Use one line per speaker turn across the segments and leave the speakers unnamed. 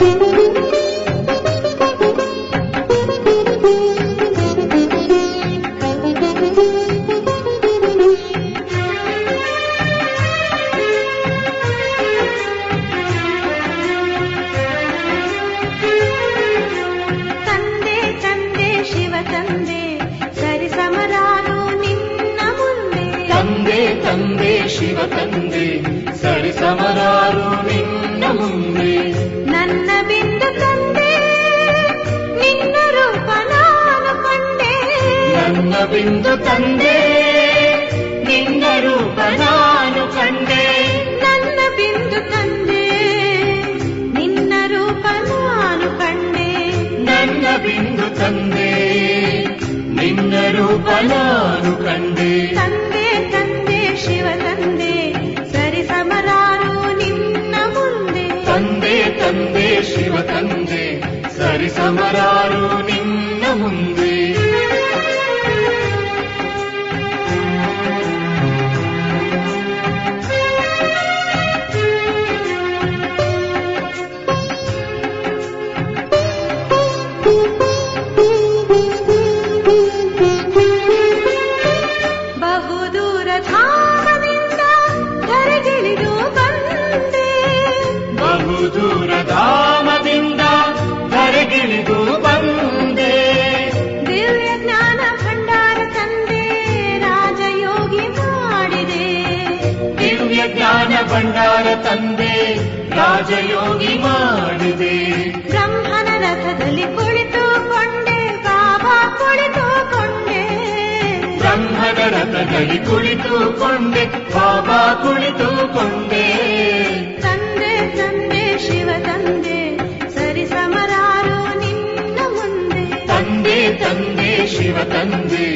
ತಂದೆ ರೂಪ ನಾನು ಕಂಡೆ.
ತಂದೆ
ತಂದೆ ಶಿವ ತಂದೆ ಸರಿ ಸಮರಾರು ನಿನ್ನ ಮುಂದೆ.
ತಂದೆ ತಂದೆ ಶಿವ ತಂದೆ ಸರಿ ಸಮರಾರು
ಭಂಡಾರ ತಂದೆ ರಾಜಯೋಗಿ ಮಾಡಿದೆ. ಬ್ರಹ್ಮನ ರಥದಲ್ಲಿ ಕುಳಿತುಕೊಂಡೆ ಬಾಬಾ ಕುಳಿತುಕೊಂಡೆ
ಬ್ರಹ್ಮನ ರಥದಲ್ಲಿ ಕುಳಿತುಕೊಂಡೆ ಬಾಬಾ ಕುಳಿತುಕೊಂಡೆ
ತಂದೆ ತಂದೆ ಶಿವ ತಂದೆ ಸರಿ ಸಮರಾರು ನಿನ್ನ ಮುಂದೆ.
ತಂದೆ ತಂದೆ ಶಿವ ತಂದೆ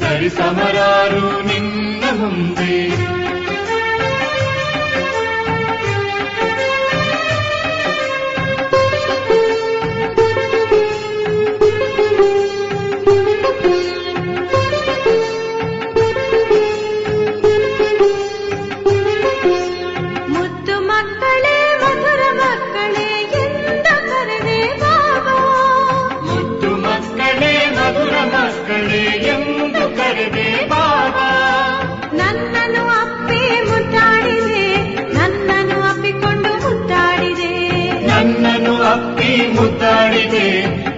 ಸರಿ ಸಮರಾರು ನಿನ್ನ ಮುಂದೆ.
ಮುದ್ದಾಡಿದೆ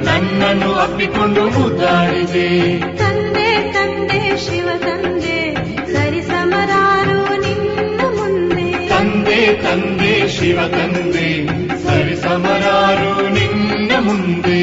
ನನ್ನನ್ನು ಅಪ್ಪಿಕೊಂಡು ಮುದ್ದಾಡಿದೆ. ತಂದೆ ತಂದೆ ಶಿವ ತಂದೆ ಸರಿ ಸಮರಾರು ನಿನ್ನ ಮುಂದೆ.
ತಂದೆ ತಂದೆ ಶಿವ ತಂದೆ ಸರಿ ಸಮರಾರು ನಿನ್ನ ಮುಂದೆ.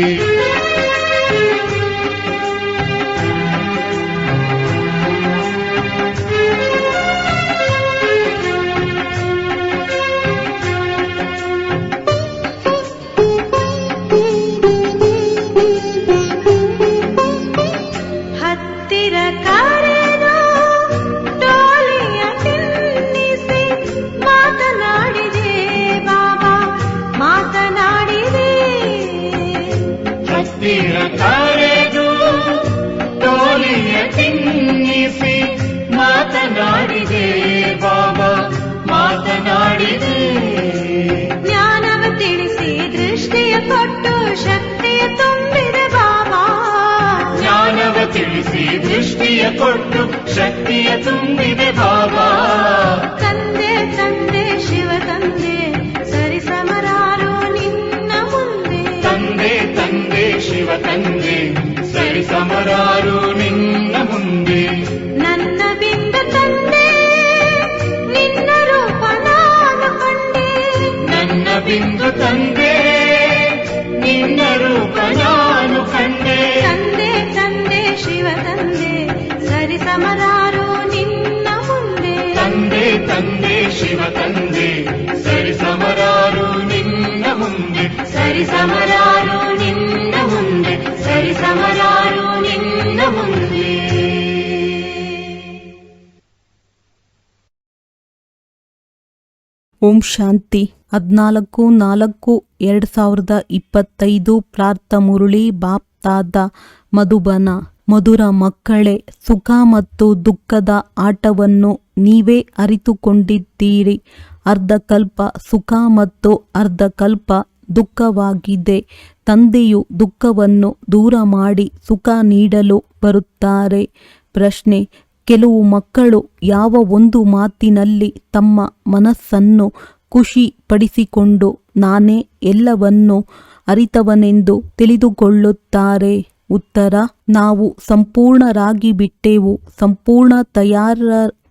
ಶಕ್ತಿಯ ತುಂಬಿದೆ ಬಾಬಾ
ಜ್ಞಾನವ ತಿಳಿಸಿ ದೃಷ್ಟಿಯ ಕೊಟ್ಟು ಶಕ್ತಿಯ ತುಂಬಿದೆ ಬಾಬಾ
ತಂದೆ ತಂದೆ ಶಿವ ತಂದೆ ಸರಿ ಸಮರಾರು ನಿನ್ನ ಮುಂದೆ
ತಂದೆ ತಂದೆ ಶಿವ ತಂದೆ ಸರಿ ಸಮರಾರು ನಿನ್ನ ಮುಂದೆ
ನನ್ನ ಬಿಂದು ತಂದೆ ನಿನ್ನ ರೂಪ ನಾನು ಕಂಡೆ
ನನ್ನ ಬಿಂದು ತಂದೆ ನಿನ್ನ ರೂಪ ನಾನು ಕಂಡೆ
ತಂದೆ ತಂದೆ ಶಿವ ತಂದೆ ಸರಿ ಸಮರಾರು
ಓಂ ಶಾಂತಿ. ಹದಿನಾಲ್ಕು, ನಾಲ್ಕು, ಎರಡು ಸಾವಿರದ ಇಪ್ಪತ್ತೈದು ಪ್ರಾರ್ಥ ಮುರುಳಿ ಬಾಪ್ತಾದ ಮಧುಬನ. ಮಧುರ ಮಕ್ಕಳೇ, ಸುಖ ಮತ್ತು ದುಃಖದ ಆಟವನ್ನು ನೀವೇ ಅರಿತುಕೊಂಡಿದ್ದೀರಿ. ಅರ್ಧಕಲ್ಪ ಸುಖ ಮತ್ತು ಅರ್ಧಕಲ್ಪ ದುಃಖವಾಗಿದೆ. ತಂದೆಯು ದುಃಖವನ್ನು ದೂರ ಮಾಡಿ ಸುಖ ನೀಡಲು ಬರುತ್ತಾರೆ. ಪ್ರಶ್ನೆ ಕೆಲವು ಮಕ್ಕಳು ಯಾವ ಒಂದು ಮಾತಿನಲ್ಲಿ ತಮ್ಮ ಮನಸ್ಸನ್ನು ಖುಷಿ ಪಡಿಸಿಕೊಂಡು ನಾನೇ ಎಲ್ಲವನ್ನು ಅರಿತವನೆಂದು ತಿಳಿದುಕೊಳ್ಳುತ್ತಾರೆ. ಉತ್ತರ, ನಾವು ಸಂಪೂರ್ಣರಾಗಿ ಬಿಟ್ಟೆವು, ಸಂಪೂರ್ಣ ತಯಾರ,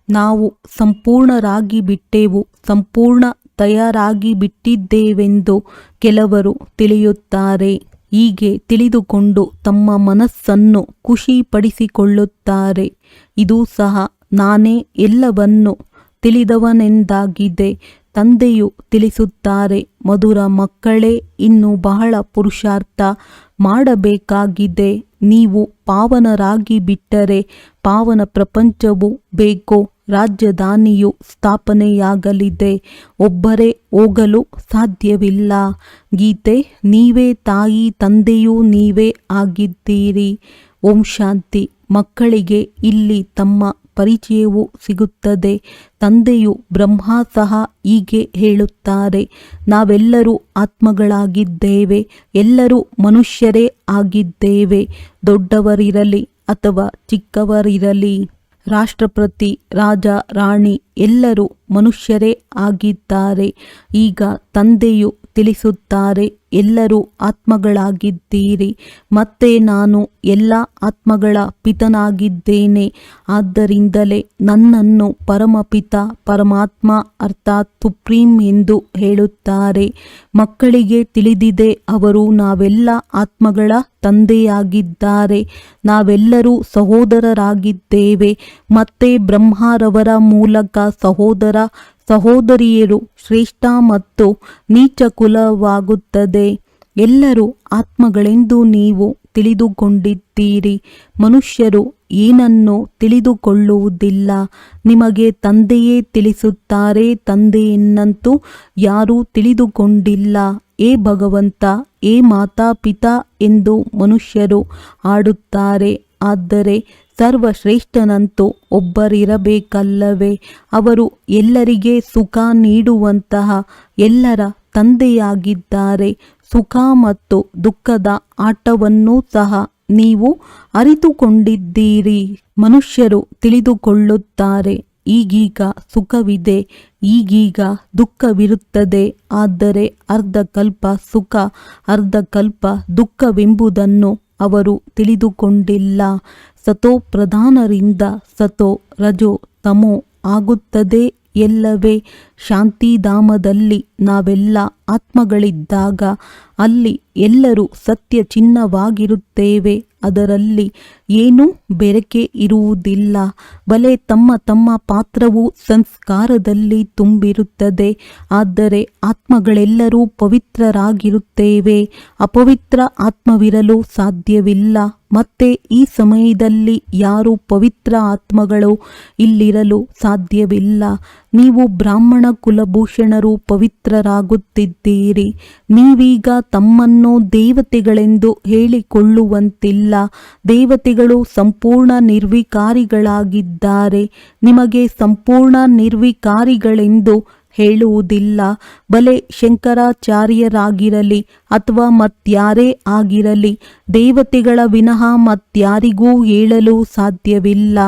ನಾವು ಸಂಪೂರ್ಣರಾಗಿ ಬಿಟ್ಟೆವು, ಸಂಪೂರ್ಣ ತಯಾರಾಗಿ ಬಿಟ್ಟಿದ್ದೇವೆಂದು ಕೆಲವರು ತಿಳಿಯುತ್ತಾರೆ. ಹೀಗೆ ತಿಳಿದುಕೊಂಡು ತಮ್ಮ ಮನಸ್ಸನ್ನು ಖುಷಿಪಡಿಸಿಕೊಳ್ಳುತ್ತಾರೆ. ಇದು ಸಹ ನಾನೇ ಎಲ್ಲವನ್ನು ತಿಳಿದವನೆಂದಾಗಿದೆ. ತಂದೆಯು ತಿಳಿಸುತ್ತಾರೆ, ಮಧುರ ಮಕ್ಕಳೇ, ಇನ್ನು ಬಹಳ ಪುರುಷಾರ್ಥ ಮಾಡಬೇಕಾಗಿದೆ. ನೀವು ಪಾವನರಾಗಿ ಬಿಟ್ಟರೆ ಪಾವನ ಪ್ರಪಂಚವು ಬೇಕೋ, ರಾಜಧಾನಿಯು ಸ್ಥಾಪನೆಯಾಗಲಿದೆ, ಒಬ್ಬರೇ ಹೋಗಲು ಸಾಧ್ಯವಿಲ್ಲ. ಗೀತೆ, ನೀವೇ ತಾಯಿ, ತಂದೆಯೂ ನೀವೇ ಆಗಿದ್ದೀರಿ. ಓಂ ಶಾಂತಿ. ಮಕ್ಕಳಿಗೆ ಇಲ್ಲಿ ತಮ್ಮ ಪರಿಚಯವು ಸಿಗುತ್ತದೆ. ತಂದೆಯು ಬ್ರಹ್ಮ ಸಹ ಹೀಗೆ ಹೇಳುತ್ತಾರೆ. ನಾವೆಲ್ಲರೂ ಆತ್ಮಗಳಾಗಿದ್ದೇವೆ. ಎಲ್ಲರೂ ಮನುಷ್ಯರೇ ಆಗಿದ್ದೇವೆ. ದೊಡ್ಡವರಿರಲಿ ಅಥವಾ ಚಿಕ್ಕವರಿರಲಿ, ರಾಷ್ಟ್ರಪತಿ, ರಾಜ, ರಾಣಿ ಎಲ್ಲರೂ ಮನುಷ್ಯರೇ ಆಗಿದ್ದಾರೆ. ಈಗ ತಂದೆಯು ತಿಳಿಸುತ್ತಾರೆ ಎಲ್ಲರೂ ಆತ್ಮಗಳಾಗಿದ್ದೀರಿ. ಮತ್ತೆ ನಾನು ಎಲ್ಲ ಆತ್ಮಗಳ ಪಿತನಾಗಿದ್ದೇನೆ. ಆದ್ದರಿಂದಲೇ ನನ್ನನ್ನು ಪರಮಪಿತ ಪರಮಾತ್ಮ ಅರ್ಥಾತ್ ಸುಪ್ರೀಂ ಎಂದು ಹೇಳುತ್ತಾರೆ. ಮಕ್ಕಳಿಗೆ ತಿಳಿದಿದೆ ಅವರು ನಾವೆಲ್ಲ ಆತ್ಮಗಳ ತಂದೆಯಾಗಿದ್ದಾರೆ. ನಾವೆಲ್ಲರೂ ಸಹೋದರರಾಗಿದ್ದೇವೆ. ಮತ್ತೆ ಬ್ರಹ್ಮರವರ ಮೂಲಕ ಸಹೋದರ ಸಹೋದರಿಯರು ಶ್ರೇಷ್ಠ ಮತ್ತು ನೀಚ ಕುಲವಾಗುತ್ತದೆ. ಎಲ್ಲರೂ ಆತ್ಮಗಳೆಂದು ನೀವು ತಿಳಿದುಕೊಂಡಿದ್ದೀರಿ. ಮನುಷ್ಯರು ಏನನ್ನು ತಿಳಿದುಕೊಳ್ಳುವುದಿಲ್ಲ. ನಿಮಗೆ ತಂದೆಯೇ ತಿಳಿಸುತ್ತಾರೆ. ತಂದೆಯನ್ನಂತೂ ಯಾರೂ ತಿಳಿದುಕೊಂಡಿಲ್ಲ. ಏ ಭಗವಂತ, ಏ ಮಾತಾ ಪಿತಾ ಎಂದು ಮನುಷ್ಯರು ಆಡುತ್ತಾರೆ ಆದರೆ ಸರ್ವಶ್ರೇಷ್ಠನಂತೂ ಒಬ್ಬರಿರಬೇಕಲ್ಲವೇ? ಅವರು ಎಲ್ಲರಿಗೆ ಸುಖ ನೀಡುವಂತಹ ಎಲ್ಲರ ತಂದೆಯಾಗಿದ್ದಾರೆ. ಸುಖ ಮತ್ತು ದುಃಖದ ಆಟವನ್ನೂ ಸಹ ನೀವು ಅರಿತುಕೊಂಡಿದ್ದೀರಿ. ಮನುಷ್ಯರು ತಿಳಿದುಕೊಳ್ಳುತ್ತಾರೆ, ಈಗೀಗ ಸುಖವಿದೆ, ಈಗೀಗ ದುಃಖವಿರುತ್ತದೆ. ಆದರೆ ಅರ್ಧಕಲ್ಪ ಸುಖ, ಅರ್ಧಕಲ್ಪ ದುಃಖವೆಂಬುದನ್ನು ಅವರು ತಿಳಿದುಕೊಂಡಿಲ್ಲ. ಸತೋ ಪ್ರಧಾನರಿಂದ ಸತೋ ರಜೋ ತಮೋ ಆಗುತ್ತದೆ ಎಲ್ಲವೇ. ಶಾಂತಿಧಾಮದಲ್ಲಿ ನಾವೆಲ್ಲ ಆತ್ಮಗಳಿದ್ದಾಗ ಅಲ್ಲಿ ಎಲ್ಲರೂ ಸತ್ಯ ಚಿನ್ನವಾಗಿರುತ್ತೇವೆ ಅದರಲ್ಲಿ ಏನೂ ಬೆರಕೆ ಇರುವುದಿಲ್ಲ. ಬಲೆ ತಮ್ಮ ತಮ್ಮ ಪಾತ್ರವು ಸಂಸ್ಕಾರದಲ್ಲಿ ತುಂಬಿರುತ್ತದೆ. ಆದರೆ ಆತ್ಮಗಳೆಲ್ಲರೂ ಪವಿತ್ರರಾಗಿರುತ್ತೇವೆ. ಅಪವಿತ್ರ ಆತ್ಮವಿರಲು ಸಾಧ್ಯವಿಲ್ಲ. ಮತ್ತೆ ಈ ಸಮಯದಲ್ಲಿ ಯಾರು ಪವಿತ್ರ ಆತ್ಮಗಳು ಇಲ್ಲಿರಲು ಸಾಧ್ಯವಿಲ್ಲ. ನೀವು ಬ್ರಾಹ್ಮಣ ಕುಲಭೂಷಣರು ಪವಿತ್ರರಾಗುತ್ತಿದ್ದೀರಿ. ನೀವೀಗ ತಮ್ಮನ್ನು ದೇವತೆಗಳೆಂದು ಹೇಳಿಕೊಳ್ಳುವಂತಿಲ್ಲ. ದೇವತೆಗಳು ಸಂಪೂರ್ಣ ನಿರ್ವಿಕಾರಿಗಳಾಗಿದ್ದಾರೆ. ನಿಮಗೆ ಸಂಪೂರ್ಣ ನಿರ್ವಿಕಾರಿಗಳೆಂದು ಹೇಳುವುದಿಲ್ಲ. ಬಲೆ ಶಂಕರಾಚಾರ್ಯರಾಗಿರಲಿ ಅಥವಾ ಮತ್ಯಾರೇ ಆಗಿರಲಿ, ದೇವತೆಗಳ ವಿನಃ ಮತ್ಯಾರಿಗೂ ಹೇಳಲು ಸಾಧ್ಯವಿಲ್ಲ.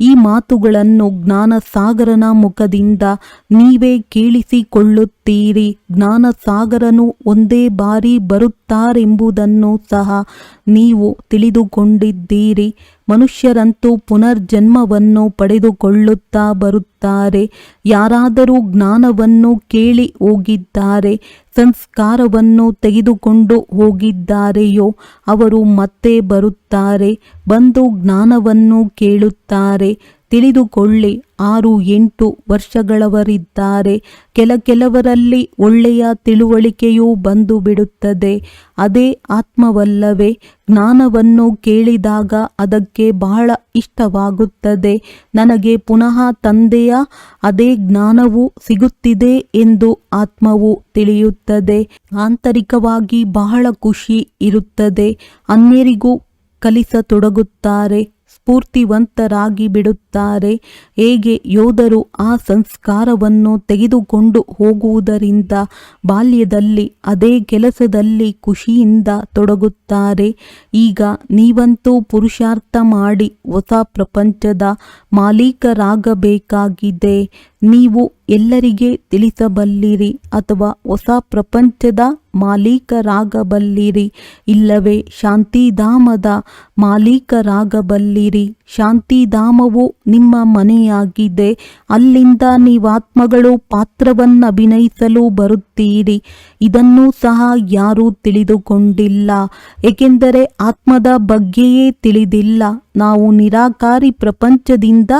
ಈ ಮಾತುಗಳನ್ನು ಜ್ಞಾನಸಾಗರನ ಮುಖದಿಂದ ನೀವೇ ಕೇಳಿಸಿಕೊಳ್ಳುತ್ತೀರಿ. ಜ್ಞಾನಸಾಗರನು ಒಂದೇ ಬಾರಿ ಬರುತ್ತಾರೆಂಬುದನ್ನು ಸಹ ನೀವು ತಿಳಿದುಕೊಂಡಿದ್ದೀರಿ. ಮನುಷ್ಯರಂತೂ ಪುನರ್ಜನ್ಮವನ್ನು ಪಡೆದುಕೊಳ್ಳುತ್ತಾ ಬರುತ್ತಾರೆ. ಯಾರಾದರೂ ಜ್ಞಾನವನ್ನು ಕೇಳಿ ಹೋಗಿದ್ದಾರೆ, ಸಂಸ್ಕಾರವನ್ನು ತೆಗೆದುಕೊಂಡು ಹೋಗಿದ್ದಾರೆಯೋ, ಅವರು ಮತ್ತೆ ಬರುತ್ತಾರೆ, ಬಂದು ಜ್ಞಾನವನ್ನು ಕೇಳುತ್ತಾರೆ. ತಿಳಿದುಕೊಳ್ಳಿ. ಆರು, ಎಂಟು ವರ್ಷಗಳವರಿದ್ದಾರೆ. ಕೆಲ ಕೆಲವರಲ್ಲಿ ಒಳ್ಳೆಯ ತಿಳುವಳಿಕೆಯೂ ಬಂದು ಬಿಡುತ್ತದೆ. ಅದೇ ಆತ್ಮವಲ್ಲವೇ. ಜ್ಞಾನವನ್ನು ಕೇಳಿದಾಗ ಅದಕ್ಕೆ ಬಹಳ ಇಷ್ಟವಾಗುತ್ತದೆ. ನನಗೆ ಪುನಃ ತಂದೆಯ ಅದೇ ಜ್ಞಾನವು ಸಿಗುತ್ತಿದೆ ಎಂದು ಆತ್ಮವು ತಿಳಿಯುತ್ತದೆ. ಆಂತರಿಕವಾಗಿ ಬಹಳ ಖುಷಿ ಇರುತ್ತದೆ. ಅನ್ಯರಿಗೂ ಕಲಿಸತೊಡಗುತ್ತಾರೆ. ಸ್ಫೂರ್ತಿವಂತರಾಗಿ ಬಿಡುತ್ತಾರೆ. ಹೇಗೆ ಯೋಧರು ಆ ಸಂಸ್ಕಾರವನ್ನು ತೆಗೆದುಕೊಂಡು ಹೋಗುವುದರಿಂದ ಬಾಲ್ಯದಲ್ಲಿ ಅದೇ ಕೆಲಸದಲ್ಲಿ ಖುಷಿಯಿಂದ ತೊಡಗುತ್ತಾರೆ. ಈಗ ನೀವಂತೂ ಪುರುಷಾರ್ಥ ಮಾಡಿ ಹೊಸ ಪ್ರಪಂಚದ ಮಾಲೀಕರಾಗಬೇಕಾಗಿದೆ. ನೀವು ಎಲ್ಲರಿಗೆ ತಿಳಿಸಬಲ್ಲಿರಿ ಅಥವಾ ಹೊಸ ಪ್ರಪಂಚದ ಮಾಲೀಕರಾಗಬಲ್ಲಿರಿ, ಇಲ್ಲವೇ ಶಾಂತಿಧಾಮದ ಮಾಲೀಕರಾಗಬಲ್ಲಿರಿ. ಶಾಂತಿಧಾಮವು ನಿಮ್ಮ ಮನೆಯಾಗಿದೆ, ಅಲ್ಲಿಂದ ನೀವಾತ್ಮಗಳು ಪಾತ್ರವನ್ನು ಅಭಿನಯಿಸಲು ಬರುತ್ತೀರಿ. ಇದನ್ನು ಸಹ ಯಾರೂ ತಿಳಿದುಕೊಂಡಿಲ್ಲ, ಏಕೆಂದರೆ ಆತ್ಮದ ಬಗ್ಗೆಯೇ ತಿಳಿದಿಲ್ಲ. ನಾವು ನಿರಾಕಾರಿ ಪ್ರಪಂಚದಿಂದ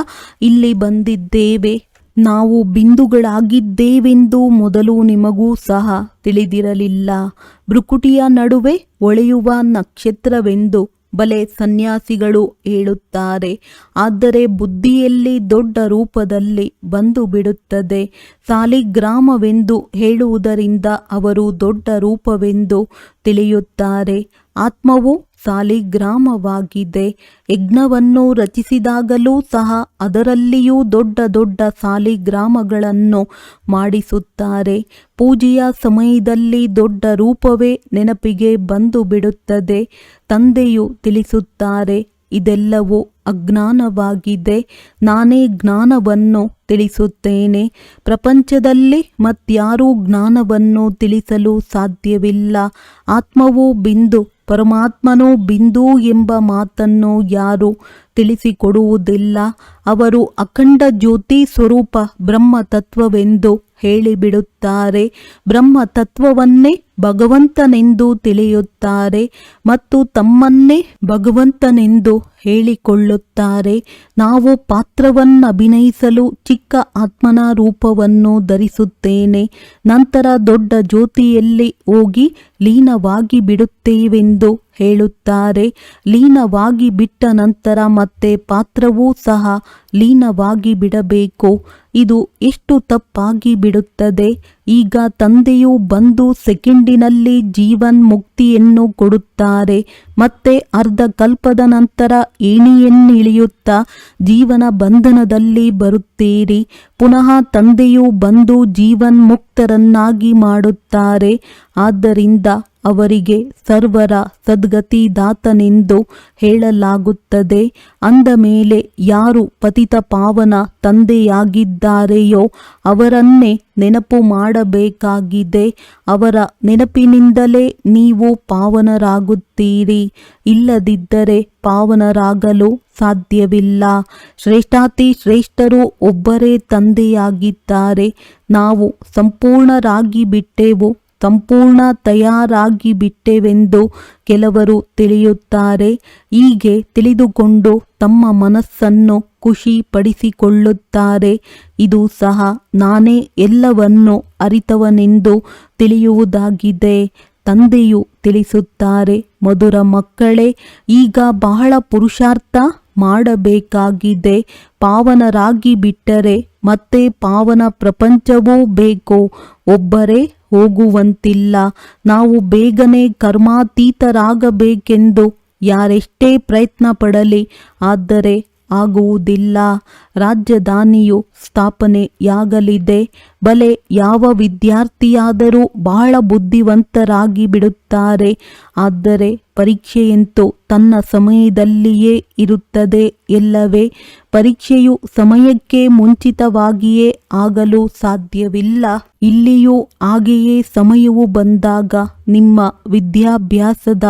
ಇಲ್ಲಿ ಬಂದಿದ್ದೇವೆ. ನಾವು ಬಿಂದುಗಳಾಗಿದ್ದೇವೆಂದು ಮೊದಲು ನಿಮಗೂ ಸಹ ತಿಳಿದಿರಲಿಲ್ಲ. ಭ್ರುಕುಟಿಯ ನಡುವೆ ಒಳೆಯುವ ನಕ್ಷತ್ರವೆಂದು ಬಲೆ ಸನ್ಯಾಸಿಗಳು ಹೇಳುತ್ತಾರೆ. ಆದರೆ ಬುದ್ಧಿಯಲ್ಲಿ ದೊಡ್ಡ ರೂಪದಲ್ಲಿ ಬಂದು ಬಿಡುತ್ತದೆ ಸಾಲಿಗ್ರಾಮವೆಂದು ಹೇಳುವುದರಿಂದ ಅವರು ದೊಡ್ಡ ರೂಪವೆಂದು ತಿಳಿಯುತ್ತಾರೆ. ಆತ್ಮವು ಸಾಲಿಗ್ರಾಮವಾಗಿದೆ ಯಜ್ಞವನ್ನು ರಚಿಸಿದಾಗಲೂ ಸಹ ಅದರಲ್ಲಿಯೂ ದೊಡ್ಡ ದೊಡ್ಡ ಸಾಲಿಗ್ರಾಮಗಳನ್ನು ಮಾಡಿಸುತ್ತಾರೆ. ಪೂಜೆಯ ಸಮಯದಲ್ಲಿ ದೊಡ್ಡ ರೂಪವೇ ನೆನಪಿಗೆ ಬಂದು ಬಿಡುತ್ತದೆ. ತಂದೆಯು ತಿಳಿಸುತ್ತಾರೆ, ಇದೆಲ್ಲವೂ ಅಜ್ಞಾನವಾಗಿದೆ. ನಾನೇ ಜ್ಞಾನವನ್ನು ತಿಳಿಸುತ್ತೇನೆ. ಪ್ರಪಂಚದಲ್ಲಿ ಮತ್ಯಾರೂ ಜ್ಞಾನವನ್ನು ತಿಳಿಸಲು ಸಾಧ್ಯವಿಲ್ಲ. ಆತ್ಮವು ಬಿಂದು ಪರಮಾತ್ಮನು ಬಿಂದು ಎಂಬ ಮಾತನ್ನು ಯಾರು ತಿಳಿಸಿಕೊಡುವುದಿಲ್ಲ. ಅವರು ಅಖಂಡ ಜ್ಯೋತಿ ಸ್ವರೂಪ ಬ್ರಹ್ಮ ತತ್ವವೆಂದು ಹೇಳಿಬಿಡುತ್ತಾರೆ. ಬ್ರಹ್ಮ ತತ್ವವನ್ನೇ ಭಗವಂತನೆಂದು ತಿಳಿಯುತ್ತಾರೆ ಮತ್ತು ತಮ್ಮನ್ನೇ ಭಗವಂತನೆಂದು ಹೇಳಿಕೊಳ್ಳುತ್ತಾರೆ. ನಾವು ಪಾತ್ರವನ್ನು ಅಭಿನಯಿಸಲು ಚಿಕ್ಕ ಆತ್ಮನ ರೂಪವನ್ನು ಧರಿಸುತ್ತೇನೆ. ನಂತರ ದೊಡ್ಡ ಜ್ಯೋತಿಯಲ್ಲಿ ಹೋಗಿ ಲೀನವಾಗಿ ಬಿಡುತ್ತೇವೆಂದು ಹೇಳುತ್ತಾರೆ. ಲೀನವಾಗಿ ಬಿಟ್ಟ ನಂತರ ಮತ್ತೆ ಪಾತ್ರವೂ ಸಹ ಲೀನವಾಗಿ ಬಿಡಬೇಕು. ಇದು ಎಷ್ಟು ತಪ್ಪಾಗಿ ಬಿಡುತ್ತದೆ. ಈಗ ತಂದೆಯು ಬಂದು ಸೆಕೆಂಡಿನಲ್ಲಿ ಜೀವನ್ ಮುಕ್ತಿಯನ್ನು ಕೊಡುತ್ತಾರೆ. ಮತ್ತೆ ಅರ್ಧ ಕಲ್ಪದ ನಂತರ ಏಣಿಯನ್ನಿಳಿಯುತ್ತಾ ಜೀವನ ಬಂಧನದಲ್ಲಿ ಬರುತ್ತೀರಿ. ಪುನಃ ತಂದೆಯು ಬಂದು ಜೀವನ್ ಮುಕ್ತರನ್ನಾಗಿ ಮಾಡುತ್ತಾರೆ. ಆದ್ದರಿಂದ ಅವರಿಗೆ ಸರ್ವರ ಸದ್ಗತಿದಾತನೆಂದು ಹೇಳಲಾಗುತ್ತದೆ. ಅಂದ ಮೇಲೆ ಯಾರು ಪತಿತ ಪಾವನ ತಂದೆಯಾಗಿದ್ದಾರೆಯೋ ಅವರನ್ನೇ ನೆನಪು ಮಾಡಬೇಕಾಗಿದೆ. ಅವರ ನೆನಪಿನಿಂದಲೇ ನೀವು ಪಾವನರಾಗುತ್ತೀರಿ. ಇಲ್ಲದಿದ್ದರೆ ಪಾವನರಾಗಲು ಸಾಧ್ಯವಿಲ್ಲ. ಶ್ರೇಷ್ಠಾತಿ ಶ್ರೇಷ್ಠರು ಒಬ್ಬರೇ ತಂದೆಯಾಗಿದ್ದಾರೆ. ನಾವು ಸಂಪೂರ್ಣರಾಗಿ ಬಿಟ್ಟೆವು ಸಂಪೂರ್ಣ ತಯಾರಾಗಿ ಬಿಟ್ಟೆವೆಂದು ಕೆಲವರು ತಿಳಿಯುತ್ತಾರೆ. ಹೀಗೆ ತಿಳಿದುಕೊಂಡು ತಮ್ಮ ಮನಸ್ಸನ್ನು ಖುಷಿ ಪಡಿಸಿಕೊಳ್ಳುತ್ತಾರೆ ಇದು ಸಹ ನಾನೇ ಎಲ್ಲವನ್ನು ಅರಿತವನೆಂದು ತಿಳಿಯುವುದಾಗಿದೆ. ತಂದೆಯು ತಿಳಿಸುತ್ತಾರೆ, ಮಧುರ ಮಕ್ಕಳೇ, ಈಗ ಬಹಳ ಪುರುಷಾರ್ಥ ಮಾಡಬೇಕಾಗಿದೆ. ಪಾವನರಾಗಿ ಬಿಟ್ಟರೆ ಮತ್ತೆ ಪಾವನ ಪ್ರಪಂಚವೂ ಬೇಕು. ಒಬ್ಬರೇ ಹೋಗುವಂತಿಲ್ಲ. ನಾವು ಬೇಗನೆ ಕರ್ಮಾತೀತರಾಗಬೇಕೆಂದು ಯಾರೆಷ್ಟೇ ಪ್ರಯತ್ನ ಪಡಲಿ ಆದರೆ ಆಗುವುದಿಲ್ಲ. ರಾಜಧಾನಿಯು ಸ್ಥಾಪನೆಯಾಗಲಿದೆ. ಬಲೆ ಯಾವ ವಿದ್ಯಾರ್ಥಿಯಾದರೂ ಬಹಳ ಬುದ್ಧಿವಂತರಾಗಿ ಬಿಡುತ್ತಾರೆ. ಆದರೆ ಪರೀಕ್ಷೆಯಂತೂ ತನ್ನ ಸಮಯದಲ್ಲಿಯೇ ಇರುತ್ತದೆ ಎಲ್ಲವೇ. ಪರೀಕ್ಷೆಯು ಸಮಯಕ್ಕೆ ಮುಂಚಿತವಾಗಿಯೇ ಆಗಲು ಸಾಧ್ಯವಿಲ್ಲ. ಇಲ್ಲಿಯೂ ಹಾಗೆಯೇ ಸಮಯವು ಬಂದಾಗ ನಿಮ್ಮ ವಿದ್ಯಾಭ್ಯಾಸದ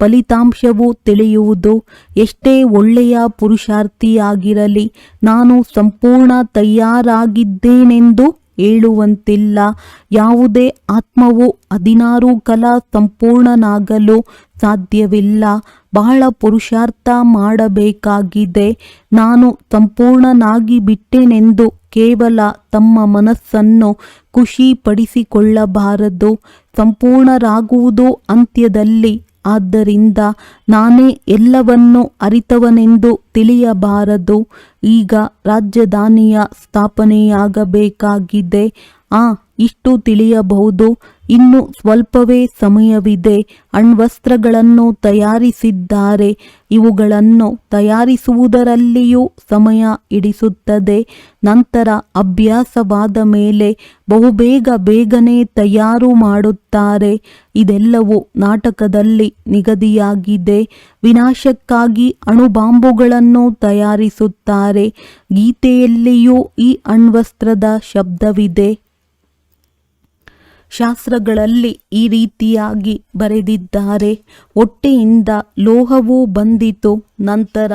ಫಲಿತಾಂಶವು ತಿಳಿಯುವುದು ಎಷ್ಟೇ ಒಳ್ಳೆಯ ಪುರುಷಾರ್ಥಿಯಾಗಿರಲಿ. ನಾನು ಸಂಪೂರ್ಣ ತಯಾರಾಗಿದ್ದೇನೆಂದು ಹೇಳುವಂತಿಲ್ಲ ಯಾವುದೇ ಆತ್ಮವು ಹದಿನಾರು ಕಲಾ ಸಂಪೂರ್ಣನಾಗಲು ಸಾಧ್ಯವಿಲ್ಲ. ಬಹಳ ಪುರುಷಾರ್ಥ ಮಾಡಬೇಕಾಗಿದೆ. ನಾನು ಸಂಪೂರ್ಣನಾಗಿ ಬಿಟ್ಟೆನೆಂದು ಕೇವಲ ತಮ್ಮ ಮನಸ್ಸನ್ನು ಖುಷಿಪಡಿಸಿಕೊಳ್ಳಬಾರದು. ಸಂಪೂರ್ಣರಾಗುವುದು ಅಂತ್ಯದಲ್ಲಿ ಆದ್ದರಿಂದ ನಾನೇ ಎಲ್ಲವನ್ನು ಅರಿತವನೆಂದು ತಿಳಿಯಬಾರದು. ಈಗ ರಾಜಧಾನಿಯ ಸ್ಥಾಪನೆಯಾಗಬೇಕಾಗಿದೆ. ಆ ಇಷ್ಟು ತಿಳಿಯಬಹುದು. ಇನ್ನು ಸ್ವಲ್ಪವೇ ಸಮಯವಿದೆ, ಅಣ್ವಸ್ತ್ರಗಳನ್ನು ತಯಾರಿಸಿದ್ದಾರೆ. ಇವುಗಳನ್ನು ತಯಾರಿಸುವುದರಲ್ಲಿಯೂ ಸಮಯ ಹಿಡಿಸುತ್ತದೆ ನಂತರ ಅಭ್ಯಾಸವಾದ ಮೇಲೆ ಬಹುಬೇಗ ಬೇಗನೆ ತಯಾರು ಮಾಡುತ್ತಾರೆ. ಇದೆಲ್ಲವೂ ನಾಟಕದಲ್ಲಿ ನಿಗದಿಯಾಗಿದೆ. ವಿನಾಶಕ್ಕಾಗಿ ಅಣುಬಾಂಬುಗಳನ್ನು ತಯಾರಿಸುತ್ತಾರೆ. ಗೀತೆಯಲ್ಲಿಯೂ ಈ ಅಣ್ವಸ್ತ್ರದ ಶಬ್ದವಿದೆ. ಶಾಸ್ತ್ರಗಳಲ್ಲಿ ಈ ರೀತಿಯಾಗಿ ಬರೆದಿದ್ದಾರೆ. ಹೊಟ್ಟೆಯಿಂದ ಲೋಹವು ಬಂದಿತು, ನಂತರ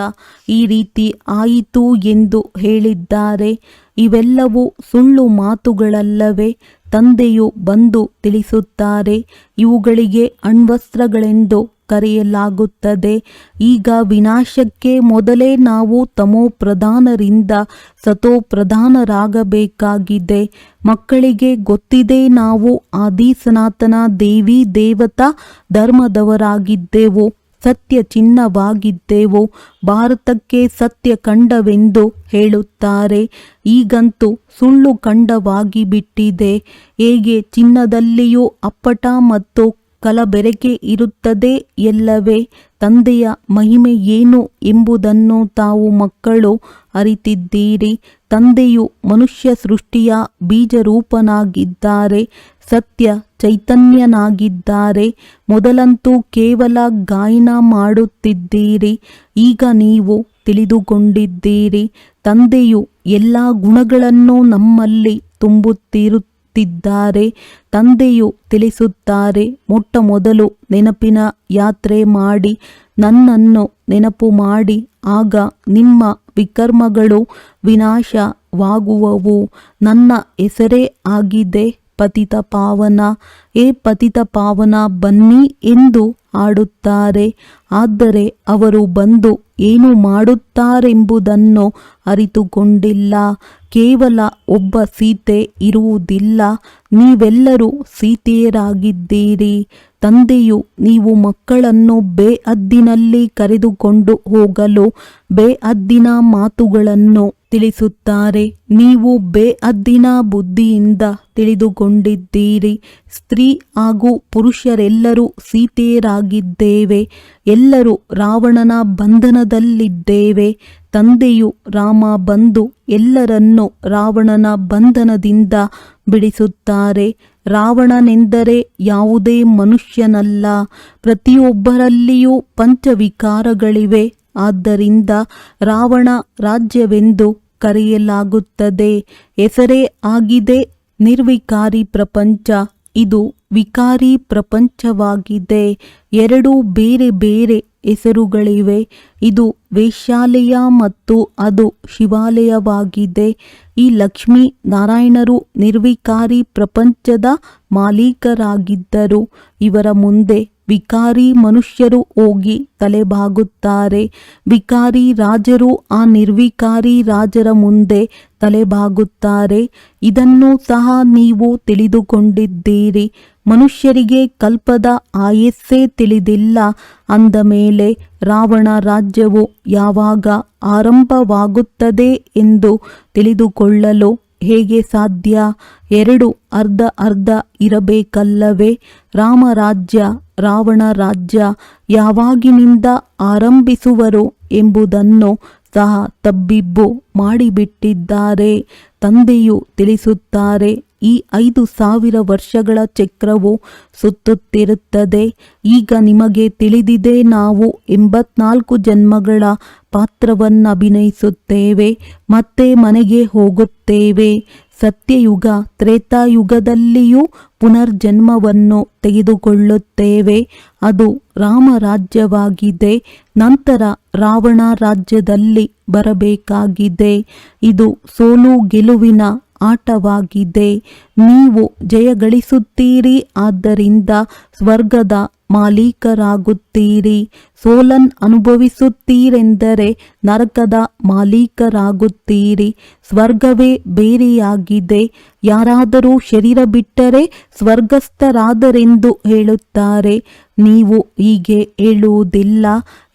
ಈ ರೀತಿ ಆಯಿತು ಎಂದು ಹೇಳಿದ್ದಾರೆ. ಇವೆಲ್ಲವೂ ಸುಳ್ಳು ಮಾತುಗಳಲ್ಲವೇ? ತಂದೆಯು ಬಂದು ತಿಳಿಸುತ್ತಾರೆ. ಇವುಗಳಿಗೆ ಅಣ್ವಸ್ತ್ರಗಳೆಂದು ಕರೆಯಲಾಗುತ್ತದೆ. ಈಗ ವಿನಾಶಕ್ಕೆ ಮೊದಲೇ ನಾವು ತಮೋ ಪ್ರಧಾನರಿಂದ ಸತೋ ಪ್ರಧಾನರಾಗಬೇಕಾಗಿದೆ. ಮಕ್ಕಳಿಗೆ ಗೊತ್ತಿದೆ ನಾವು ಆದಿ ಸನಾತನ ದೇವಿ ದೇವತಾ ಧರ್ಮದವರಾಗಿದ್ದೆವು, ಸತ್ಯ ಚಿನ್ನವಾಗಿದ್ದೆವು, ಭಾರತಕ್ಕೆ ಸತ್ಯ ಕಂಡವೆಂದು ಹೇಳುತ್ತಾರೆ. ಈಗಂತೂ ಸುಳ್ಳು ಕಂಡವಾಗಿ ಬಿಟ್ಟಿದೆ ಹೇಗೆ ಚಿನ್ನದಲ್ಲಿಯೂ ಅಪ್ಪಟ ಮತ್ತು ಕಲಬೆರಕೆ ಇರುತ್ತದೆ ಎಲ್ಲವೇ? ತಂದೆಯ ಮಹಿಮೆ ಏನು ಎಂಬುದನ್ನು ತಾವು ಮಕ್ಕಳು ಅರಿತಿದ್ದೀರಿ. ತಂದೆಯು ಮನುಷ್ಯ ಸೃಷ್ಟಿಯ ಬೀಜರೂಪನಾಗಿದ್ದಾರೆ, ಸತ್ಯ ಚೈತನ್ಯನಾಗಿದ್ದಾರೆ. ಮೊದಲಂತೂ ಕೇವಲ ಗಾಯನ ಮಾಡುತ್ತಿದ್ದೀರಿ, ಈಗ ನೀವು ತಿಳಿದುಕೊಂಡಿದ್ದೀರಿ. ತಂದೆಯು ಎಲ್ಲ ಗುಣಗಳನ್ನು ನಮ್ಮಲ್ಲಿ ತುಂಬುತ್ತಿರುತ್ತಿದ್ದಾರೆ ತಂದೆಯು ತಿಳಿಸುತ್ತಾರೆ ಮೊಟ್ಟ ಮೊದಲು ನೆನಪಿನ ಯಾತ್ರೆ ಮಾಡಿ, ನನ್ನನ್ನು ನೆನಪು ಮಾಡಿ, ಆಗ ನಿಮ್ಮ ವಿಕರ್ಮಗಳು ವಿನಾಶವಾಗುವವು. ನನ್ನ ಹೆಸರೇ ಆಗಿದೆ. ಪತಿತ ಪಾವನ, ಏ ಪತಿತ ಪಾವನ, ಬನ್ನಿ ಎಂದು ಆಡುತ್ತಾರೆ ಆದರೆ ಅವರು ಬಂದು ಏನು ಮಾಡುತ್ತಾರೆಂಬುದನ್ನು ಅರಿತುಕೊಂಡಿಲ್ಲ. ಕೇವಲ ಒಬ್ಬ ಸೀತೆ ಇರುವುದಿಲ್ಲ. ನೀವೆಲ್ಲರೂ ಸೀತೆಯರಾಗಿದ್ದೀರಿ. ತಂದೆಯು ನೀವು ಮಕ್ಕಳನ್ನು ಬೇಅದ್ದಿನಲ್ಲಿ ಕರೆದುಕೊಂಡು ಹೋಗಲು ಬೇಅದ್ದಿನ ಮಾತುಗಳನ್ನು ತಿಳಿಸುತ್ತಾರೆ. ನೀವು ಬೇಅದ್ದಿನ ಬುದ್ಧಿಯಿಂದ ತಿಳಿದುಕೊಂಡಿದ್ದೀರಿ. ಸ್ತ್ರೀ ಹಾಗೂ ಪುರುಷರೆಲ್ಲರೂ ಸೀತೆಯರಾಗಿದ್ದೇವೆ. ಎಲ್ಲರೂ ರಾವಣನ ಬಂಧನದಲ್ಲಿದ್ದೇವೆ. ತಂದೆಯು ರಾಮ ಬಂದು ಎಲ್ಲರನ್ನು ರಾವಣನ ಬಂಧನದಿಂದ ಬಿಡಿಸುತ್ತಾರೆ. ರಾವಣನೆಂದರೆ ಯಾವುದೇ ಮನುಷ್ಯನಲ್ಲ. ಪ್ರತಿಯೊಬ್ಬರಲ್ಲಿಯೂ ಪಂಚವಿಕಾರಗಳಿವೆ. ಆದ್ದರಿಂದ ರಾವಣ ರಾಜ್ಯವೆಂದು ಕರೆಯಲಾಗುತ್ತದೆ. ಹೆಸರೇ ಆಗಿದೆ, ನಿರ್ವಿಕಾರಿ ಪ್ರಪಂಚ. ಇದು ವಿಕಾರಿ ಪ್ರಪಂಚವಾಗಿದೆ. ಎರಡು ಬೇರೆ ಬೇರೆ ಹೆಸರುಗಳಿವೆ. ಇದು ವೇಶ್ಯಾಲಯ ಮತ್ತು ಅದು ಶಿವಾಲಯವಾಗಿದೆ. ಈ ಲಕ್ಷ್ಮೀ ನಾರಾಯಣರು ನಿರ್ವಿಕಾರಿ ಪ್ರಪಂಚದ ಮಾಲೀಕರಾಗಿದ್ದರು. ಇವರ ಮುಂದೆ ವಿಕಾರಿ ಮನುಷ್ಯರು ಹೋಗಿ ತಲೆಬಾಗುತ್ತಾರೆ. ವಿಕಾರಿ ರಾಜರು ಆ ನಿರ್ವಿಕಾರಿ ರಾಜರ ಮುಂದೆ ತಲೆಬಾಗುತ್ತಾರೆ. ಇದನ್ನು ಸಹ ನೀವು ತಿಳಿದುಕೊಂಡಿದ್ದೀರಿ. ಮನುಷ್ಯರಿಗೆ ಕಲ್ಪದ ಆಯಸ್ಸೇ ತಿಳಿದಿಲ್ಲ. ಅಂದ ಮೇಲೆ ರಾವಣ ರಾಜ್ಯವು ಯಾವಾಗ ಆರಂಭವಾಗುತ್ತದೆ ಎಂದು ತಿಳಿದುಕೊಳ್ಳಲು ಹೇಗೆ ಸಾಧ್ಯ? ಎರಡು ಅರ್ಧ ಅರ್ಧ ಇರಬೇಕಲ್ಲವೇ? ರಾಮರಾಜ್ಯ ರಾವಣ ರಾಜ್ಯ ಯಾವಾಗಿನಿಂದ ಆರಂಭಿಸುವರು ಎಂಬುದನ್ನು ಸಹ ತಬ್ಬಿಬ್ಬು ಮಾಡಿಬಿಟ್ಟಿದ್ದಾರೆ. ತಂದೆಯು ತಿಳಿಸುತ್ತಾರೆ, ಈ ಐದು ಸಾವಿರ ವರ್ಷಗಳ ಚಕ್ರವು ಸುತ್ತುತ್ತಿರುತ್ತದೆ. ಈಗ ನಿಮಗೆ ತಿಳಿದಿದೆ ನಾವು ಎಂಬತ್ನಾಲ್ಕು ಜನ್ಮಗಳ ಪಾತ್ರವನ್ನು ಅಭಿನಯಿಸುತ್ತೇವೆ ಮತ್ತೆ ಮನೆಗೆ ಹೋಗುತ್ತೇವೆ. ಸತ್ಯಯುಗ ತ್ರೇತಾಯುಗದಲ್ಲಿಯೂ ಪುನರ್ಜನ್ಮವನ್ನು ತೆಗೆದುಕೊಳ್ಳುತ್ತೇವೆ. ಅದು ರಾಮರಾಜ್ಯವಾಗಿದೆ. ನಂತರ ರಾವಣ ರಾಜ್ಯದಲ್ಲಿ ಬರಬೇಕಾಗಿದೆ. ಇದು ಸೋಲು ಗೆಲುವಿನ ಆಟವಾಗಿದೆ. ನೀವು ಜಯಗಳಿಸುತ್ತೀರಿ. ಆದ್ದರಿಂದ ಸ್ವರ್ಗದ ಮಾಲೀಕರಾಗುತ್ತೀರಿ. ಸೋಲನ್ ಅನುಭವಿಸುತ್ತೀರೆಂದರೆ ನರಕದ ಮಾಲೀಕರಾಗುತ್ತೀರಿ. ಸ್ವರ್ಗವೇ ಬೇರೆಯಾಗಿದೆ. ಯಾರಾದರೂ ಶರೀರ ಬಿಟ್ಟರೆ ಸ್ವರ್ಗಸ್ಥರಾದರೆಂದು ಹೇಳುತ್ತಾರೆ. ನೀವು ಹೀಗೆ ಹೇಳುವುದಿಲ್ಲ.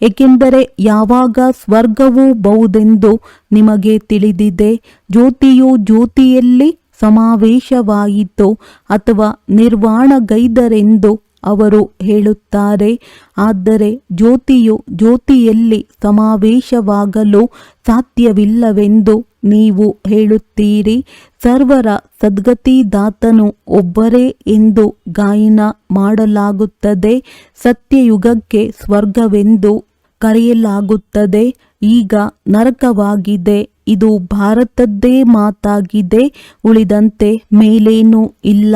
ಏಕೆಂದರೆ ಯಾವಾಗ ಸ್ವರ್ಗವೂ ಬಹುದೆಂದು ನಿಮಗೆ ತಿಳಿದಿದೆ. ಜ್ಯೋತಿಯು ಜ್ಯೋತಿಯಲ್ಲಿ ಸಮಾವೇಶವಾಯಿತು ಅಥವಾ ನಿರ್ವಾಣಗೈದರೆಂದು ಅವರು ಹೇಳುತ್ತಾರೆ, ಆದರೆ ಜ್ಯೋತಿಯು ಜ್ಯೋತಿಯಲ್ಲಿ ಸಮಾವೇಶವಾಗಲು ಸಾಧ್ಯವಿಲ್ಲವೆಂದು ನೀವು ಹೇಳುತ್ತೀರಿ. ಸರ್ವರ ಸದ್ಗತಿದಾತನು ಒಬ್ಬರೇ ಎಂದು ಗಾಯನ ಮಾಡಲಾಗುತ್ತದೆ. ಸತ್ಯಯುಗಕ್ಕೆ ಸ್ವರ್ಗವೆಂದು ಕರೆಯಲಾಗುತ್ತದೆ. ಈಗ ನರಕವಾಗಿದೆ. ಇದು ಭಾರತದ್ದೇ ಮಾತಾಗಿದೆ. ಉಳಿದಂತೆ ಮೇಲೇನೂ ಇಲ್ಲ.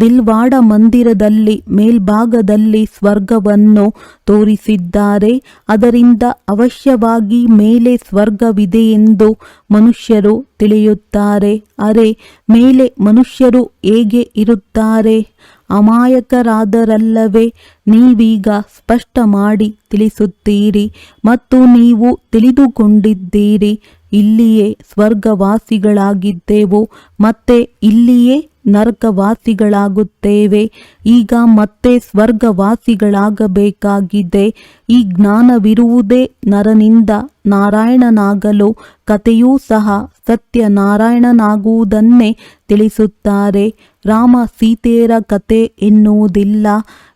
ದಿಲ್ವಾಡ ಮಂದಿರದಲ್ಲಿ, ಮೇಲ್ಭಾಗದಲ್ಲಿ ಸ್ವರ್ಗವನ್ನು ತೋರಿಸಿದ್ದಾರೆ. ಅದರಿಂದ ಅವಶ್ಯವಾಗಿ ಮೇಲೆ ಸ್ವರ್ಗವಿದೆ ಎಂದು ಮನುಷ್ಯರು ತಿಳಿಯುತ್ತಾರೆ. ಅರೆ, ಮೇಲೆ ಮನುಷ್ಯರು ಹೇಗೆ ಇರುತ್ತಾರೆ? ಅಮಾಯಕರಾದರಲ್ಲವೇ, ನೀವೀಗ ಸ್ಪಷ್ಟ ಮಾಡಿ ತಿಳಿಸುತ್ತೀರಿ ಮತ್ತು ನೀವು ತಿಳಿದುಕೊಂಡಿದ್ದೀರಿ. ಇಲ್ಲಿಯೇ ಸ್ವರ್ಗವಾಸಿಗಳಾಗಿದ್ದೇವೋ, ಮತ್ತೆ ಇಲ್ಲಿಯೇ ನರಕವಾಸಿಗಳಾಗುತ್ತೇವೆ. ಈಗ ಮತ್ತೆ ಸ್ವರ್ಗವಾಸಿಗಳಾಗಬೇಕಾಗಿದೆ. ಈ ಜ್ಞಾನವಿರುವುದೇ ನರನಿಂದ ನಾರಾಯಣನಾಗಲು, ಕಥೆಯೂ ಸಹ ಸತ್ಯನಾರಾಯಣನಾಗುವುದನ್ನೇ ತಿಳಿಸುತ್ತಾರೆ. ರಾಮ ಸೀತೆಯರ ಕತೆ ಎನ್ನುವುದಿಲ್ಲ.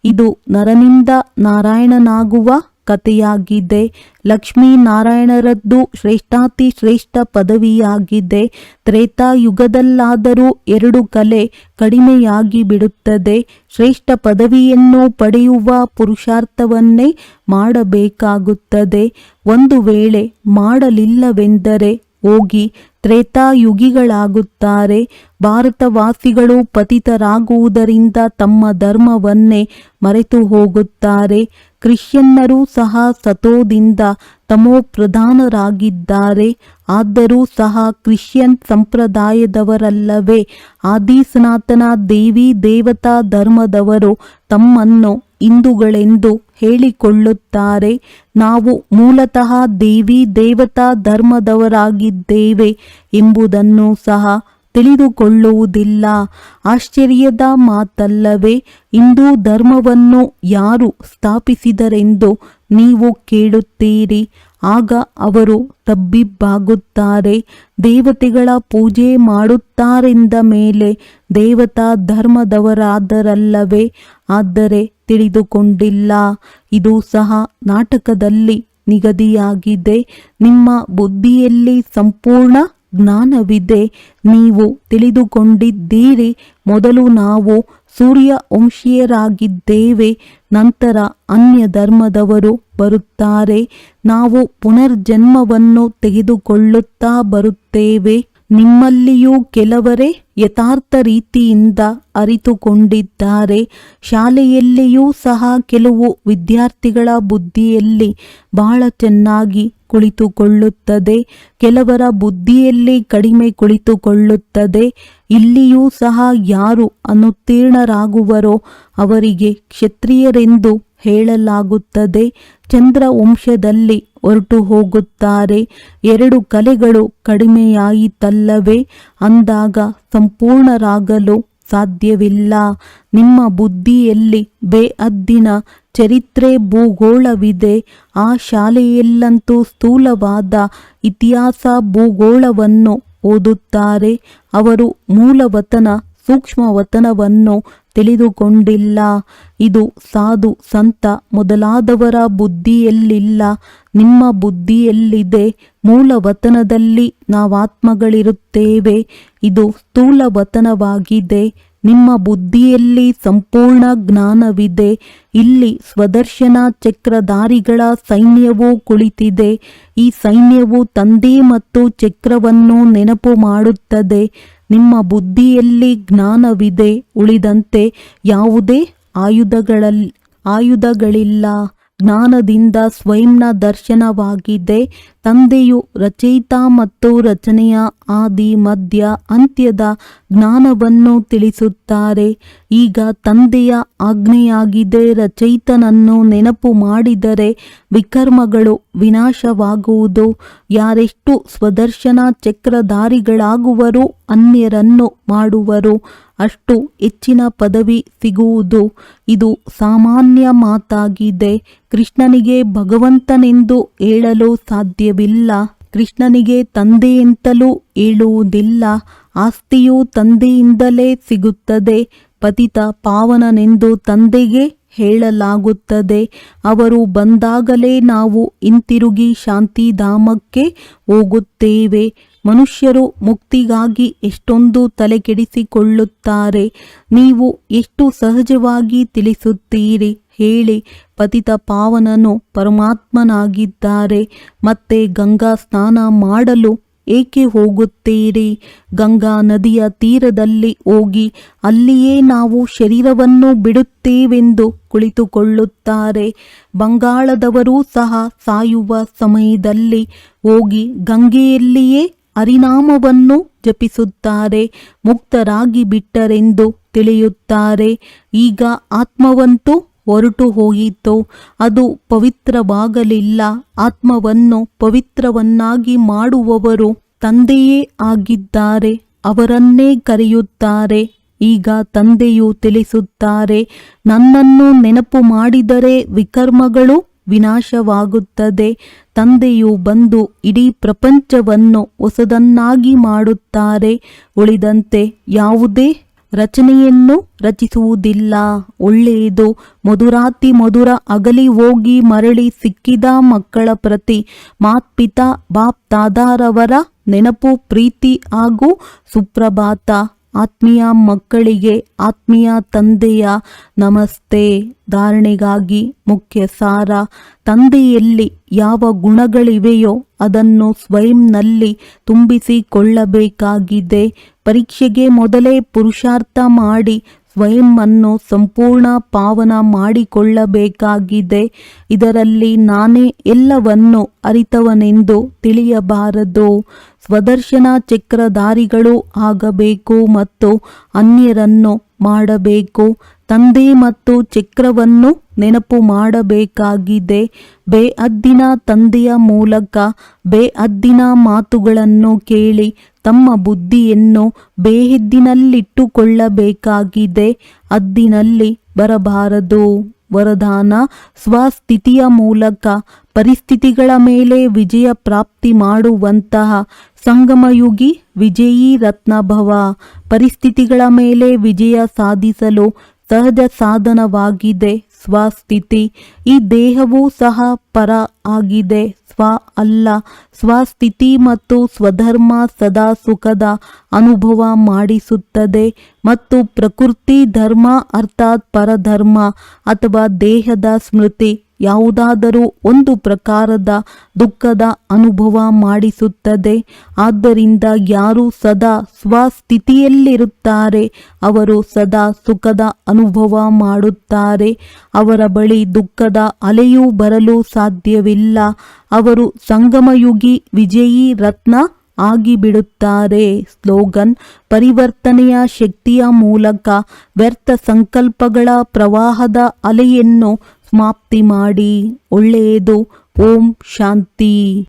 ಇದು ನರನಿಂದ ನಾರಾಯಣನಾಗುವ ಕಥೆಯಾಗಿದೆ. ಲಕ್ಷ್ಮೀನಾರಾಯಣರದ್ದು ಶ್ರೇಷ್ಠಾತಿ ಶ್ರೇಷ್ಠ ಪದವಿಯಾಗಿದೆ. ತ್ರೇತಾಯುಗದಲ್ಲಾದರೂ ಎರಡು ಕಲೆ ಕಡಿಮೆಯಾಗಿ ಬಿಡುತ್ತದೆ. ಶ್ರೇಷ್ಠ ಪದವಿಯನ್ನು ಪಡೆಯುವ ಪುರುಷಾರ್ಥವನ್ನೇ ಮಾಡಬೇಕಾಗುತ್ತದೆ. ಒಂದು ವೇಳೆ ಮಾಡಲಿಲ್ಲವೆಂದರೆ ಹೋಗಿ ತ್ರೇತಾಯುಗಿಗಳಾಗುತ್ತಾರೆ. ಭಾರತವಾಸಿಗಳು ಪತಿತರಾಗುವುದರಿಂದ ತಮ್ಮ ಧರ್ಮವನ್ನೇ ಮರೆತು ಹೋಗುತ್ತಾರೆ ಕ್ರಿಶ್ಚಿಯನ್ನರೂ ಸಹ ಸತೋದಿಂದ ತಮೋ ಪ್ರಧಾನರಾಗಿದ್ದಾರೆ. ಆದರೂ ಸಹ ಕ್ರಿಶ್ಚಿಯನ್ ಸಂಪ್ರದಾಯದವರಲ್ಲವೇ ಆದಿ ಸನಾತನ ದೇವಿ ದೇವತಾ ಧರ್ಮದವರು ತಮ್ಮನ್ನು ಹಿಂದೂಗಳೆಂದು ಹೇಳಿಕೊಳ್ಳುತ್ತಾರೆ. ನಾವು ಮೂಲತಃ ದೇವಿ ದೇವತಾ ಧರ್ಮದವರಾಗಿದ್ದೇವೆ ಎಂಬುದನ್ನು ಸಹ ತಿಳಿದುಕೊಳ್ಳುವುದಿಲ್ಲ. ಆಶ್ಚರ್ಯದ ಮಾತಲ್ಲವೇ ಹಿಂದೂ ಧರ್ಮವನ್ನು ಯಾರು ಸ್ಥಾಪಿಸಿದರೆಂದು ನೀವು ಕೇಳುತ್ತೀರಿ. ಆಗ ಅವರು ತಬ್ಬಿಬ್ಬಾಗುತ್ತಾರೆ, ದೇವತೆಗಳ ಪೂಜೆ ಮಾಡುತ್ತಾರೆಂದ ಮೇಲೆ ದೇವತಾ ಧರ್ಮದವರಾದರಲ್ಲವೇ? ಆದರೆ ತಿಳಿದುಕೊಂಡಿಲ್ಲ. ಇದು ಸಹ ನಾಟಕದಲ್ಲಿ ನಿಗದಿಯಾಗಿದೆ. ನಿಮ್ಮ ಬುದ್ಧಿಯಲ್ಲಿ ಸಂಪೂರ್ಣ ಜ್ಞಾನವಿದೆ, ನೀವು ತಿಳಿದುಕೊಂಡಿದ್ದೀರಿ. ಮೊದಲು ನಾವು ಸೂರ್ಯ ವಂಶೀಯರಾಗಿದ್ದೇವೆ ನಂತರ ಅನ್ಯ ಧರ್ಮದವರು ಬರುತ್ತಾರೆ. ನಾವು ಪುನರ್ಜನ್ಮವನ್ನು ತೆಗೆದುಕೊಳ್ಳುತ್ತಾ ಬರುತ್ತೇವೆ. ನಿಮ್ಮಲ್ಲಿಯೂ ಕೆಲವರೇ ಯಥಾರ್ಥ ರೀತಿಯಿಂದ ಅರಿತುಕೊಂಡಿದ್ದಾರೆ. ಶಾಲೆಯಲ್ಲಿಯೂ ಸಹ ಕೆಲವು ವಿದ್ಯಾರ್ಥಿಗಳ ಬುದ್ಧಿಯಲ್ಲಿ ಬಹಳ ಚೆನ್ನಾಗಿ ಕುಳಿತುಕೊಳ್ಳುತ್ತದೆ. ಕೆಲವರ ಬುದ್ಧಿಯಲ್ಲಿ ಕಡಿಮೆ ಕುಳಿತುಕೊಳ್ಳುತ್ತದೆ. ಇಲ್ಲಿಯೂ ಸಹ ಯಾರು ಅನುತ್ತೀರ್ಣರಾಗುವರೋ ಅವರಿಗೆ ಕ್ಷತ್ರಿಯರೆಂದು ಹೇಳಲಾಗುತ್ತದೆ. ಚಂದ್ರ ವಂಶದಲ್ಲಿ ಹೊರಟು ಹೋಗುತ್ತಾರೆ. ಎರಡು ಕಲೆಗಳು ಕಡಿಮೆಯಾಯಿತಲ್ಲವೇ? ಅಂದಾಗ ಸಂಪೂರ್ಣರಾಗಲು ಸಾಧ್ಯವಿಲ್ಲ. ನಿಮ್ಮ ಬುದ್ಧಿಯಲ್ಲಿ ಬೇಅದ್ದಿನ ಚರಿತ್ರೆ ಭೂಗೋಳವಿದೆ. ಆ ಶಾಲೆಯಲ್ಲಂತೂ ಸ್ಥೂಲವಾದ ಇತಿಹಾಸ ಭೂಗೋಳವನ್ನು ಓದುತ್ತಾರೆ. ಅವರು ಮೂಲವತನ ಸೂಕ್ಷ್ಮವತನವನ್ನು ತಿಳಿದುಕೊಂಡಿಲ್ಲ. ಇದು ಸಾಧು, ಸಂತ ಮೊದಲಾದವರ ಬುದ್ಧಿಯಲ್ಲಿಲ್ಲ. ನಿಮ್ಮ ಬುದ್ಧಿಯಲ್ಲಿದೆ. ಮೂಲ ವತನದಲ್ಲಿ ನಾವಾತ್ಮಗಳಿರುತ್ತೇವೆ. ಇದು ಸ್ಥೂಲ ವತನವಾಗಿದೆ. ನಿಮ್ಮ ಬುದ್ಧಿಯಲ್ಲಿ ಸಂಪೂರ್ಣ ಜ್ಞಾನವಿದೆ. ಇಲ್ಲಿ ಸ್ವದರ್ಶನ ಚಕ್ರಧಾರಿಗಳ ಸೈನ್ಯವು ಕುಳಿತಿದೆ. ಈ ಸೈನ್ಯವು ತಂದೆ ಮತ್ತು ಚಕ್ರವನ್ನು ನೆನಪು ಮಾಡುತ್ತದೆ. ನಿಮ್ಮ ಬುದ್ಧಿಯಲ್ಲಿ ಜ್ಞಾನವಿದೆ ಉಳಿದಂತೆ ಯಾವುದೇ ಆಯುಧಗಳಲ್ಲಿ ಆಯುಧಗಳಿಲ್ಲ. ಜ್ಞಾನದಿಂದ ಸ್ವಯಂನ ದರ್ಶನವಾಗಿದೆ. ತಂದೆಯು ರಚಯಿತ ಮತ್ತು ರಚನೆಯ ಆದಿ ಮಧ್ಯ ಅಂತ್ಯದ ಜ್ಞಾನವನ್ನು ತಿಳಿಸುತ್ತಾರೆ. ಈಗ ತಂದೆಯ ಆಜ್ಞೆಯಾಗಿದೆ, ರಚಯಿತನನ್ನು ನೆನಪು ಮಾಡಿದರೆ ವಿಕರ್ಮಗಳು ವಿನಾಶವಾಗುವುದು. ಯಾರೆಷ್ಟು ಸ್ವದರ್ಶನ ಚಕ್ರಧಾರಿಗಳಾಗುವರು, ಅನ್ಯರನ್ನು ಮಾಡುವರು, ಅಷ್ಟು ಹೆಚ್ಚಿನ ಪದವಿ ಸಿಗುವುದು. ಇದು ಸಾಮಾನ್ಯ ಮಾತಾಗಿದೆ. ಕೃಷ್ಣನಿಗೆ ಭಗವಂತನೆಂದು ಹೇಳಲು ಸಾಧ್ಯವಿಲ್ಲ ಕೃಷ್ಣನಿಗೆ ತಂದೆಯೆಂತಲೂ ಏಳುವುದಿಲ್ಲ ಆಸ್ತಿಯು ತಂದೆಯಿಂದಲೇ ಸಿಗುತ್ತದೆ. ಪತಿತ ಪಾವನನೆಂದು ತಂದೆಗೆ ಹೇಳಲಾಗುತ್ತದೆ. ಅವರು ಬಂದಾಗಲೇ ನಾವು ಹಿಂತಿರುಗಿ ಶಾಂತಿಧಾಮಕ್ಕೆ ಹೋಗುತ್ತೇವೆ. ಮನುಷ್ಯರು ಮುಕ್ತಿಗಾಗಿ ಎಷ್ಟೊಂದು ತಲೆಕೆಡಿಸಿಕೊಳ್ಳುತ್ತಾರೆ. ನೀವು ಎಷ್ಟು ಸಹಜವಾಗಿ ತಿಳಿಸುತ್ತೀರಿ? ಹೇಳಿ. ಪತಿತ ಪಾವನನು ಪರಮಾತ್ಮನಾಗಿದ್ದಾರೆ. ಮತ್ತೆ ಗಂಗಾ ಸ್ನಾನ ಮಾಡಲು ಏಕೆ ಹೋಗುತ್ತೀರಿ? ಗಂಗಾ ನದಿಯ ತೀರದಲ್ಲಿ ಹೋಗಿ ಅಲ್ಲಿಯೇ ನಾವು ಶರೀರವನ್ನು ಬಿಡುತ್ತೇವೆಂದು ಕುಳಿತುಕೊಳ್ಳುತ್ತಾರೆ. ಬಂಗಾಳದವರೂ ಸಹ ಸಾಯುವ ಸಮಯದಲ್ಲಿ ಹೋಗಿ ಗಂಗೆಯಲ್ಲಿಯೇ ಹರಿನಾಮವನ್ನು ಜಪಿಸುತ್ತಾರೆ. ಮುಕ್ತರಾಗಿ ಬಿಟ್ಟರೆಂದು ತಿಳಿಯುತ್ತಾರೆ. ಈಗ ಆತ್ಮವಂತೂ ಹೊರಟು ಹೋಯಿತು. ಅದು ಪವಿತ್ರವಾಗಲಿಲ್ಲ. ಆತ್ಮವನ್ನು ಪವಿತ್ರವನ್ನಾಗಿ ಮಾಡುವವರು ತಂದೆಯೇ ಆಗಿದ್ದಾರೆ. ಅವರನ್ನೇ ಕರೆಯುತ್ತಾರೆ. ಈಗ ತಂದೆಯು ತಿಳಿಸುತ್ತಾರೆ, ನನ್ನನ್ನು ನೆನಪು ಮಾಡಿದರೆ ವಿಕರ್ಮಗಳು ವಿನಾಶವಾಗುತ್ತದೆ. ತಂದೆಯು ಬಂದು ಇಡೀ ಪ್ರಪಂಚವನ್ನು ಹೊಸದನ್ನಾಗಿ ಮಾಡುತ್ತಾರೆ. ಉಳಿದಂತೆ ಯಾವುದೇ ರಚನೆಯನ್ನು ರಚಿಸುವುದಿಲ್ಲ. ಒಳ್ಳೆಯದು. ಮಧುರಾತಿ ಮಧುರ ಅಗಲಿ ಹೋಗಿ ಮರಳಿ ಸಿಕ್ಕಿದ ಮಕ್ಕಳ ಪ್ರತಿ ಮಾತ್ಪಿತಾ, ಬಾಪ್, ದಾದಾರವರ ನೆನಪು, ಪ್ರೀತಿ ಹಾಗೂ ಸುಪ್ರಭಾತ. ಆತ್ಮೀಯ ಮಕ್ಕಳಿಗೆ, ಆತ್ಮೀಯ ತಂದೆಯ ನಮಸ್ತೆ ಧಾರಣೆಗಾಗಿ ಮುಖ್ಯ ಸಾರ ತಂದೆಯಲ್ಲಿ ಯಾವ ಗುಣಗಳಿವೆಯೋ ಅದನ್ನು ಸ್ವಯಂನಲ್ಲಿ ತುಂಬಿಸಿಕೊಳ್ಳಬೇಕಾಗಿದೆ. ಪರೀಕ್ಷೆಗೆ ಮೊದಲೇ ಪುರುಷಾರ್ಥ ಮಾಡಿ ಸ್ವಯಂ ಸಂಪೂರ್ಣ ಪಾವನ ಮಾಡಿಕೊಳ್ಳಬೇಕಾಗಿದೆ. ಇದರಲ್ಲಿ ನಾನೇ ಎಲ್ಲವನ್ನು ಅರಿತವನೆಂದು ತಿಳಿಯಬಾರದು. ಸ್ವದರ್ಶನ ಚಕ್ರಧಾರಿಗಳು ಆಗಬೇಕು ಮತ್ತು ಅನ್ಯರನ್ನು ಮಾಡಬೇಕು. ತಂದೆ ಮತ್ತು ಚಕ್ರವನ್ನು ನೆನಪು ಮಾಡಬೇಕಾಗಿದೆ. ಬೇಅದ್ದಿನ ತಂದೆಯ ಮೂಲಕ ಬೇಅದ್ದಿನ ಮಾತುಗಳನ್ನು ಕೇಳಿ ತಮ್ಮ ಬುದ್ಧಿಯನ್ನು ಬೇಹೆದ್ದಿನಲ್ಲಿಟ್ಟುಕೊಳ್ಳಬೇಕಾಗಿದೆ. ಅದ್ದಿನಲ್ಲಿ ಬರಬಾರದು. ವರದಾನ ಸ್ವಸ್ಥಿತಿಯ ಮೂಲಕ ಪರಿಸ್ಥಿತಿಗಳ ಮೇಲೆ ವಿಜಯ ಪ್ರಾಪ್ತಿ ಮಾಡುವಂತಹ ಸಂಗಮಯುಗಿ ವಿಜಯೀ ರತ್ನಭವ ಪರಿಸ್ಥಿತಿಗಳ ಮೇಲೆ ವಿಜಯ ಸಾಧಿಸಲು ಸಹಜ ಸಾಧನವಾಗಿದೆ ಸ್ವಸ್ಥಿತಿ. ಈ ದೇಹವೂ ಸಹ ಪರ ಆಗಿದೆ. ಸ್ವ ಅಲ್ಲ. ಸ್ವಸ್ಥಿತಿ ಮತ್ತು ಸ್ವಧರ್ಮ ಸದಾ ಸುಖದ ಅನುಭವ ಮಾಡಿಸುತ್ತದೆ. ಮತ್ತು ಪ್ರಕೃತಿ ಧರ್ಮ ಅರ್ಥಾತ್ ಪರಧರ್ಮ ಅಥವಾ ದೇಹದ ಸ್ಮೃತಿ. ಯಾವುದಾದರೂ ಒಂದು ಪ್ರಕಾರದ ದುಃಖದ ಅನುಭವ ಮಾಡಿಸುತ್ತದೆ. ಆದ್ದರಿಂದ ಯಾರು ಸದಾ ಸ್ವಸ್ಥಿತಿಯಲ್ಲಿರುತ್ತಾರೆ, ಅವರು ಸದಾ ಸುಖದ ಅನುಭವ ಮಾಡುತ್ತಾರೆ. ಅವರ ಬಳಿ ದುಃಖದ ಅಲೆಯೂ ಬರಲು ಸಾಧ್ಯವಿಲ್ಲ. ಅವರು ಸಂಗಮಯುಗಿ ವಿಜಯಿ ರತ್ನ ಆಗಿಬಿಡುತ್ತಾರೆ. ಸ್ಲೋಗನ್, ಪರಿವರ್ತನೆಯ ಶಕ್ತಿಯ ಮೂಲಕ ವ್ಯರ್ಥ ಸಂಕಲ್ಪಗಳ ಪ್ರವಾಹದ ಅಲೆಯನ್ನು ಸಮಾಪ್ತಿ ಮಾಡಿ ಒಳ್ಳೆಯದು. ಓಂ ಶಾಂತಿ.